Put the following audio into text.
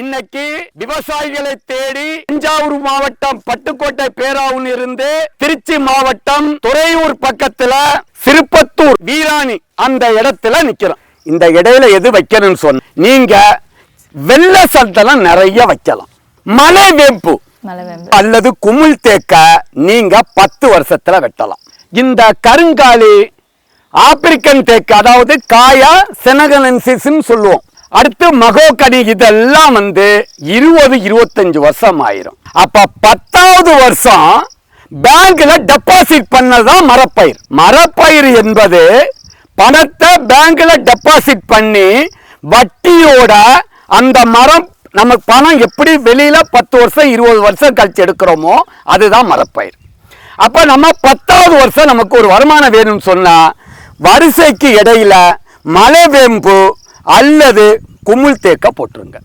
இன்னைக்கு விவசாயிகளை தேடி தஞ்சாவூர் மாவட்டம் பட்டுக்கோட்டை பேராவூர் இருந்து திருச்சி மாவட்டம் துறையூர் பக்கத்துல சிறுப்பத்தூர் வீராணி அந்த இடத்துல நிக்கிறோம். இந்த இடையில எது வைக்கணும்னு சொன்ன நீங்க வெள்ள சத்தெல்லாம் நிறைய வைக்கலாம். மலை வேம்பு அல்லது குமிழ் தேக்க நீங்க பத்து வருஷத்துல வெட்டலாம். இந்த கருங்காலி ஆப்பிரிக்கன் தேக்கு அதாவது காயா செனகனன்சிஸ் சொல்லுவோம். அடுத்து மகோகனி இதெல்லாம் வந்து இருபது இருபத்தஞ்சு வருஷம் ஆயிரும். அப்ப பத்தாவது வருஷம் பேங்க்ல டெபாசிட் பண்ணதான் மரப்பயிர். மரப்பயிர் என்பது பணத்தை பேங்க்ல டெபாசிட் பண்ணி வட்டியோட அந்த மரம் நமக்கு பணம் எப்படி வெளியில பத்து வருஷம் இருபது வருஷம் கழிச்சு எடுக்கிறோமோ அதுதான் மரப்பயிர். அப்ப நம்ம பத்தாவது வருஷம் நமக்கு ஒரு வருமானம் வேணும்னு சொன்னா வரிசைக்கு இடையில மலைவேம்பு அல்லது குமிழ் தேக்க போட்டுருங்க.